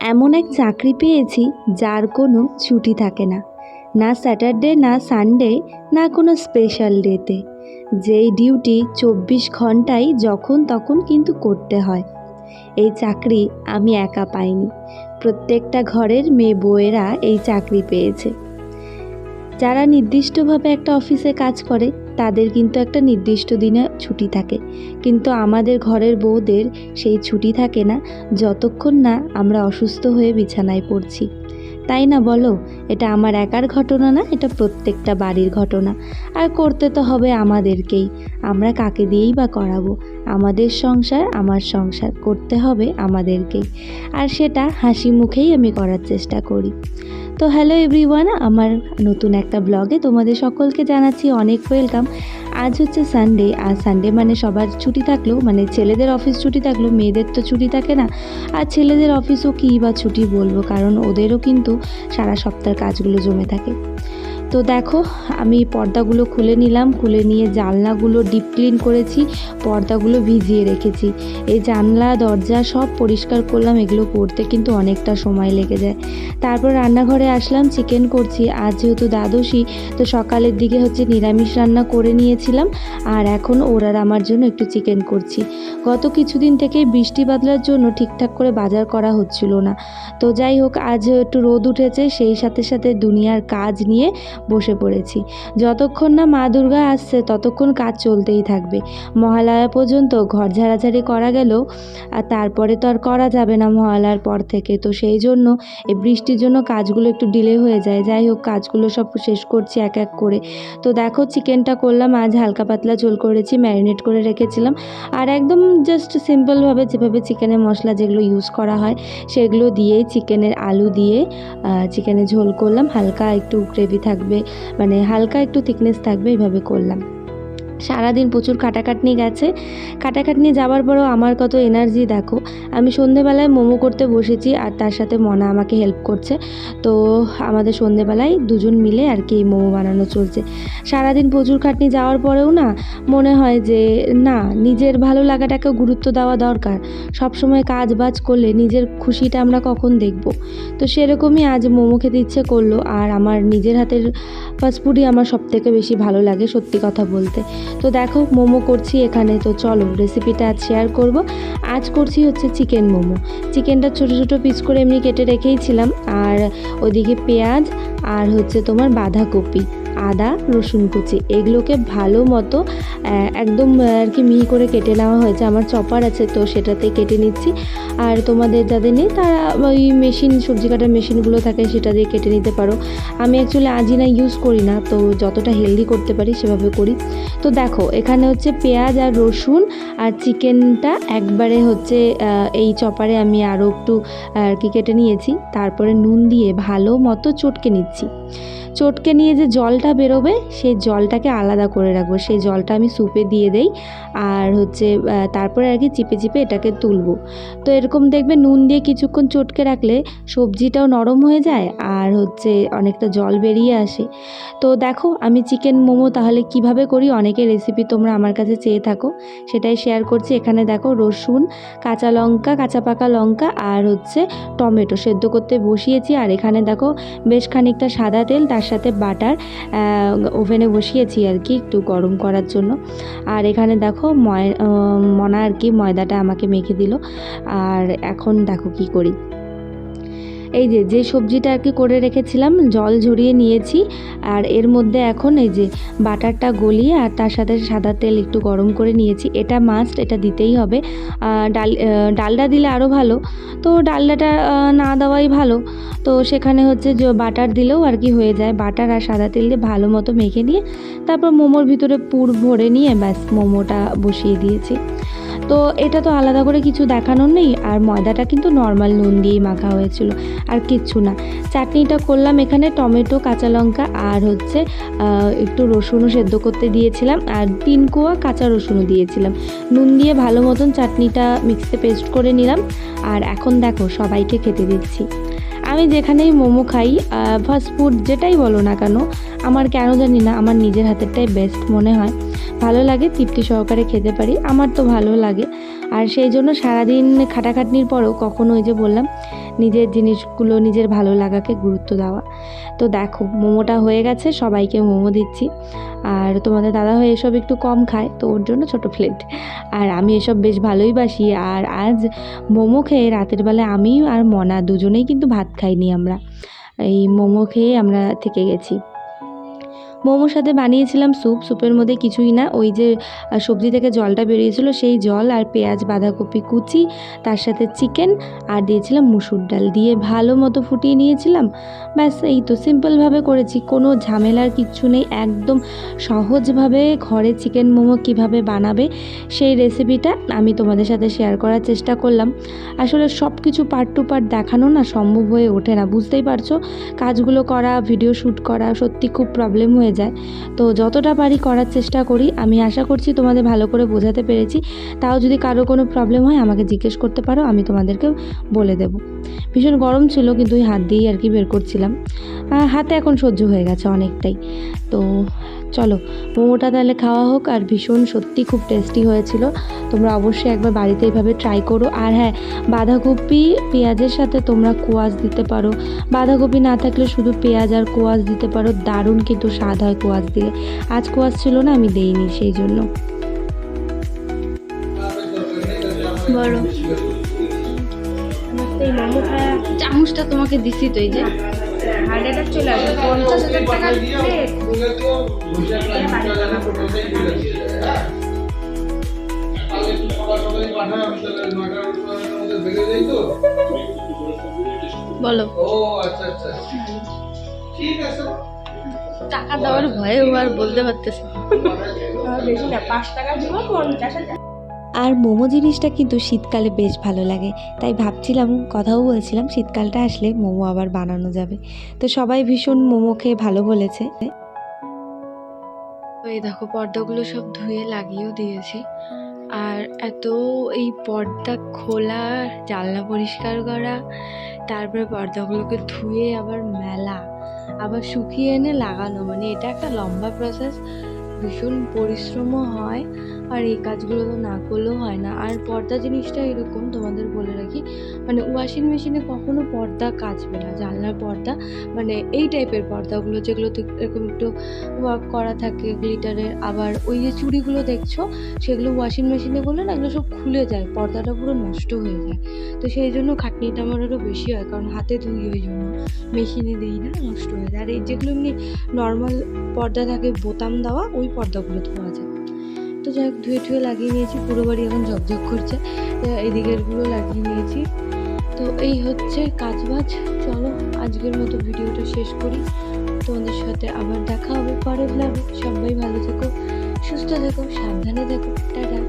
এমন এক চাকরি পেয়েছি যার কোনো ছুটি থাকে না। না স্যাটারডে, না সানডে, না কোনো স্পেশাল ডেতে। যেই ডিউটি চব্বিশ ঘন্টাই যখন তখন কিন্তু করতে হয়। এই চাকরি আমি একা পাইনি। প্রত্যেকটা ঘরের মেয়ে বউয়েরা এই চাকরি পেয়েছে। যারা নির্দিষ্টভাবে একটা অফিসে কাজ করে তাদের কিন্তু একটা নির্দিষ্ট দিনে ছুটি থাকে। কিন্তু আমাদের ঘরের বউদের সেই ছুটি থাকে না, যতক্ষণ না আমরা অসুস্থ হয়ে বিছানায় পড়ছি। তাই না বলো? এটা আমার একার ঘটনা না, এটা প্রত্যেকটা বাড়ির ঘটনা। আর করতে তো হবে আমাদেরকেই। আমরা কাকে দিয়েই বা করাবো? আমাদের সংসার, আমার সংসার। করতে হবে আমাদেরকেই। আর সেটা হাসি মুখেই আমি করার চেষ্টা করি। তো হ্যালো এভরিওয়ান, আমার নতুন একটা ব্লগে তোমাদের সকলকে জানাচ্ছি অনেক ওয়েলকাম। আজ হচ্ছে সানডে আর সানডে মানে সবার ছুটি থাকলেও মানে ছেলেদের অফিস ছুটি থাকলেও, মেয়েদের তো ছুটি থাকে না। আর ছেলেদের অফিসও কী বা ছুটি বলব, কারণ ওদেরও কিন্তু সারা সপ্তাহের কাজগুলো জমে থাকে। তো দেখো, আমি পর্দাগুলো খুলে নিলাম, খুলে নিয়ে জানলাগুলো ডিপ ক্লিন করেছি, পর্দাগুলো ভিজিয়ে রেখেছি। এই জানলা, দরজা সব পরিষ্কার করলাম, এগুলো করতে কিন্তু অনেকটা সময় লেগে যায়। তারপর রান্নাঘরে আসলাম চিকেন করছি। আজ যেহেতু দ্বাদশী, তো সকালের দিকে হচ্ছে নিরামিষ রান্না করে নিয়েছিলাম, আর এখন ওরার আমার জন্য একটু চিকেন করছি। গত কিছুদিন থেকে বৃষ্টি বাদলার জন্য ঠিকঠাক করে বাজার করা হচ্ছিল না। তো যাই হোক, আজ একটু রোদ উঠেছে, সেই সাথে সাথে দুনিয়ার কাজ নিয়ে বসে পড়েছি। যতক্ষণ না মা দুর্গা আসছে, ততক্ষণ কাজ চলতেই থাকবে। মহালয়া পর্যন্ত ঘর ঝাড়াঝাড়ি করা গেলেও আর তারপরে তো আর করা যাবে না মহালয়ার পর থেকে। তো সেই জন্য এই বৃষ্টির জন্য কাজগুলো একটু ডিলে হয়ে যায়। যাই হোক, কাজগুলো সব শেষ করছি এক এক করে। তো দেখো, চিকেনটা করলাম, আজ হালকা পাতলা ঝোল করেছি, ম্যারিনেট করে রেখেছিলাম। আর একদম জাস্ট সিম্পলভাবে যেভাবে চিকেনের মশলা যেগুলো ইউজ করা হয়, সেগুলো দিয়েই চিকেনের আলু দিয়ে চিকেনের ঝোল করলাম। হালকা একটু গ্রেভি থাকবে। মানে হালকা একটু থিকনেস থাকবে এইভাবে করলাম। সারাদিন প্রচুর খাটাখাটনি গেছে। খাটাখাটনি যাওয়ার পরেও আমার কত এনার্জি দেখো। আমি সন্ধেবেলায় মোমো করতে বসেছি আর তার সাথে মনা আমাকে হেল্প করছে। তো আমাদের সন্ধেবেলায় দুজন মিলে আর কি মোমো বানানো চলছে। সারাদিন প্রচুর খাটনি যাওয়ার পরেও না মনে হয় যে না, নিজের ভালো লাগাটাকে গুরুত্ব দেওয়া দরকার। সব সময় কাজ বাজ করলে নিজের খুশিটা আমরা কখন দেখব। তো সেরকমই আজ মোমো খেতে ইচ্ছে করল আর আমার নিজের হাতের ফাস্টফুডই আমার সব থেকে বেশি ভালো লাগে সত্যি কথা বলতে। তো দেখো, মোমো করছি এখানে। তো চলো রেসিপিটা আজ শেয়ার করব। আজ করছি হচ্ছে চিকেন মোমো। চিকেনটা ছোট ছোট পিস করে এমনি কেটে রেখেইছিলাম আর ওদিকে পেঁয়াজ আর হচ্ছে তোমার বাঁধাকপি। আদা, রসুন কুচি, এগুলোকে ভালো মতো একদম আর কি মিহি করে কেটে নেওয়া হয়েছে। আমার চপার আছে, তো সেটাতে কেটে নিচ্ছি। আর তোমাদের যাদের নেই, তারা ওই মেশিন, সবজি কাটার মেশিনগুলো থাকে, সেটা দিয়ে কেটে নিতে পারো। আমি অ্যাকচুয়ালি আজিনা ইউজ করি না, তো যতটা হেলদি করতে পারি সেভাবে করি। তো দেখো, এখানে হচ্ছে পেঁয়াজ আর রসুন আর চিকেনটা একবারে হচ্ছে এই চপারে আমি আরও একটু, আর কি কেটে নিয়েছি। তারপরে নুন দিয়ে ভালো মতো চটকে নিচ্ছি। চটকে নিয়ে যে জলটা বেরোবে, সেই জলটাকে আলাদা করে রাখব। সেই জলটা আমি স্যুপে দিয়ে দেই আর হচ্ছে তারপরে আর কি চিপে চিপে এটাকে তুলবো। তো এরকম দেখবে নুন দিয়ে কিছুক্ষণ চটকে রাখলে সবজিটাও নরম হয়ে যায় আর হচ্ছে অনেকটা জল বেরিয়ে আসে। তো দেখো, আমি চিকেন মোমো তাহলে কীভাবে করি? অনেকের রেসিপি তোমরা আমার কাছে চেয়ে থাকো। সেটাই শেয়ার করছি। এখানে দেখো, রসুন, কাঁচা লঙ্কা, কাঁচা পাকা লঙ্কা আর হচ্ছে টমেটো সেদ্ধ করতে বসিয়েছি। আর এখানে দেখো, বেশ খানিকটা সাদা তেল, তার সাথে বাটার ওভেনে বসিয়েছি আর কি একটু গরম করার জন্য। আর এখানে দেখো ময় মনা আর কি ময়দাটা আমাকে মেখে দিল। আর এখন দেখো কি করি। এই যে যে সবজিটা আর কি করে রেখেছিলাম, জল ঝরিয়ে নিয়েছি, আর এর মধ্যে এখন এই যে বাটারটা গলিয়ে আর তার সাথে সাদা তেল একটু গরম করে নিয়েছি। এটা মাস্ট এটা দিতেই হবে। ডাল ডালডা দিলে আরও ভালো। তো ডালডাটা না দেওয়াই ভালো। তো সেখানে হচ্ছে যে বাটার দিলেও আর কি হয়ে যায়। বাটার আর সাদা তেল দিয়ে ভালো মতো মেখে নিয়ে তারপর মোমোর ভিতরে পুর ভরে নিয়ে ব্যাস মোমোটা বসিয়ে দিয়েছি। তো এটা তো আলাদা করে কিছু দেখানোর নেই, আর ময়দাটা কিন্তু নর্মাল নুন দিয়েই মাখা হয়েছিল, আর কিচ্ছু না। চাটনিটা করলাম এখানে টমেটো, কাঁচা লঙ্কা, আর হচ্ছে একটু রসুনও সেদ্ধ করতে দিয়েছিলাম, আর তিন কোয়া কাঁচা রসুনও দিয়েছিলাম। নুন দিয়ে ভালো মতন চাটনিটা মিক্সিতে পেস্ট করে নিলাম, আর এখন দেখো সবাইকে খেতে দিচ্ছি। আমি যেখানেই মোমো খাই ফাস্ট ফুড যেটাই বলো না কেন, আমার কেন জানি না, আমার নিজের হাতেরটাই বেস্ট মনে হয়। ভালো লাগে, তৃপ্তি সহকারে খেতে পারি, আমার তো ভালো লাগে। আর সেই জন্য সারাদিন খাটাখাটনির পরও কখনো ওই যে বললাম নিজের জিনিসগুলো নিজের ভালো লাগাকে গুরুত্ব দেওয়া। তো দেখো, মোমোটা হয়ে গেছে, সবাইকে মোমো দিচ্ছি। আর তোমাদের দাদা হয়ে এসব একটু কম খায়, তো ওর জন্য ছোট প্লেট আর আমি এসব বেশ ভালোই বাসি। আর আজ মোমো খেয়ে রাতের বেলা আমি আর মনা দুজনেই কিন্তু ভাত খাইনি আমরা। এই মোমো খেয়ে আমরা থেকে গেছি। মোমোর সাথে বানিয়েছিলাম স্যুপ, স্যুপের মধ্যে কিছুই না। ওই যে সবজি থেকে জলটা বেরিয়েছিল, সেই জল আর পেঁয়াজ, বাঁধাকপি, কুচি, তার সাথে চিকেন আর দিয়েছিলাম মুসুর ডাল দিয়ে ভালো মতো ফুটিয়ে নিয়েছিলাম। ব্যাস, এই তো সিম্পলভাবে করেছি, কোনো ঝামেলার কিচ্ছু নেই। একদম সহজভাবে ঘরে চিকেন মোমো কীভাবে বানাবে সেই রেসিপিটা আমি তোমাদের সাথে শেয়ার করার চেষ্টা করলাম। আসলে সব কিছু পার্ট টু পার্ট দেখানো না, সম্ভব হয়ে ওঠে না, বুঝতেই পারছ? কাজগুলো করা ভিডিও শ্যুট করা সত্যি খুব প্রবলেম হয়ে যায়। তো যতটা পারি করার চেষ্টা করি। আমি আশা করছি তোমাদের ভালো করে বোঝাতে পেরেছি। তাও যদি কারও কোনো প্রবলেম হয়, আমাকে জিজ্ঞেস করতে পারো, আমি তোমাদেরকে বলে দেব। ভীষণ গরম ছিল, কিন্তু ওই হাত দিয়েই আর কি বের করছিলাম। হাতে এখন সহ্য হয়ে গেছে অনেকটাই। তো চলো মোমোটা তাহলে খাওয়া হোক আর ভীষণ সত্যি খুব টেস্টি হয়েছিল। তোমরা অবশ্যই একবার বাড়িতে এইভাবে ট্রাই করো। আর হ্যাঁ বাঁধাকপি পেঁয়াজের সাথে তোমরা কোয়াশ দিতে পারো। বাঁধাকপি না থাকলে শুধু পেঁয়াজ আর কোয়াশ দিতে পারো দারুণ কিন্তু স্বাদ হয় কোয়াশ দিলে। আজ কোয়াশ ছিল না আমি দেইনি সেই জন্য। বলো। এই মোমো খাওয়া চামচটা তোমাকে দিছি তো এই যে। হার্ট অ্যাটাক চলে আসবে পঞ্চাশ হাজার টাকার প্লেট বলো। আচ্ছা, টাকা দেওয়ার ভয়ে ও আর বলতে পারতেছে না। বেশি না পাঁচ টাকা দিব পঞ্চাশ হাজার। আর মোমো জিনিসটা কিন্তু শীতকালে বেশ ভালো লাগে। তাই ভাবছিলাম, কথাও বলছিলাম, শীতকালটা আসলে মোমো আবার বানানো যাবে। তো সবাই ভীষণ মোমো খেয়ে ভালো বলেছে। এই দেখো, পর্দাগুলো সব ধুয়ে লাগিয়েও দিয়েছি। আর এত এই পর্দা খোলা, জানলা পরিষ্কার করা, তারপরে পর্দাগুলোকে ধুয়ে আবার মেলা, আবার শুকিয়ে এনে লাগানো। মানে এটা একটা লম্বা প্রসেস ভীষণ পরিশ্রমও হয়। আর এই কাজগুলো তো না করলেও হয় না। আর পর্দা জিনিসটা এরকম তোমাদের বলে রাখি মানে ওয়াশিং মেশিনে কখনো পর্দা কাচবে না। জানলার পর্দা মানে এই টাইপের পর্দাগুলো যেগুলোতে এরকম একটু ওয়ার্ক করা থাকে গ্লিটারের আবার ওই যে চুড়িগুলো দেখছ, সেগুলো ওয়াশিং মেশিনে করলে না এগুলো সব খুলে যায়, পর্দাটা পুরো নষ্ট হয়ে যায়। তো সেই জন্য খাটনিটা আমার আরও বেশি হয়, কারণ হাতে ধুই ওই জন্য। মেশিনে দিই না, নষ্ট হয়ে যায়। আর এই যেগুলো এমনি নর্মাল পর্দা থাকে, বোতাম দেওয়া, ওই পর্দাগুলো ধোয়া যায়। তো যাই ধুয়ে ঠুয়ে লাগিয়ে নিয়েছি, পুরো বাড়ি এখন ঝকঝক করছে। এদিকেরগুলো লাগিয়ে নিয়েছি। তো এই হচ্ছে কাজ বাজ চলো, আজকের মতো ভিডিওটা শেষ করি। তোমাদের সাথে আবার দেখা হবে পরে ব্লগে সবাই ভালো থেকো, সুস্থ থেকো, সাবধানে থেকো। টাটা।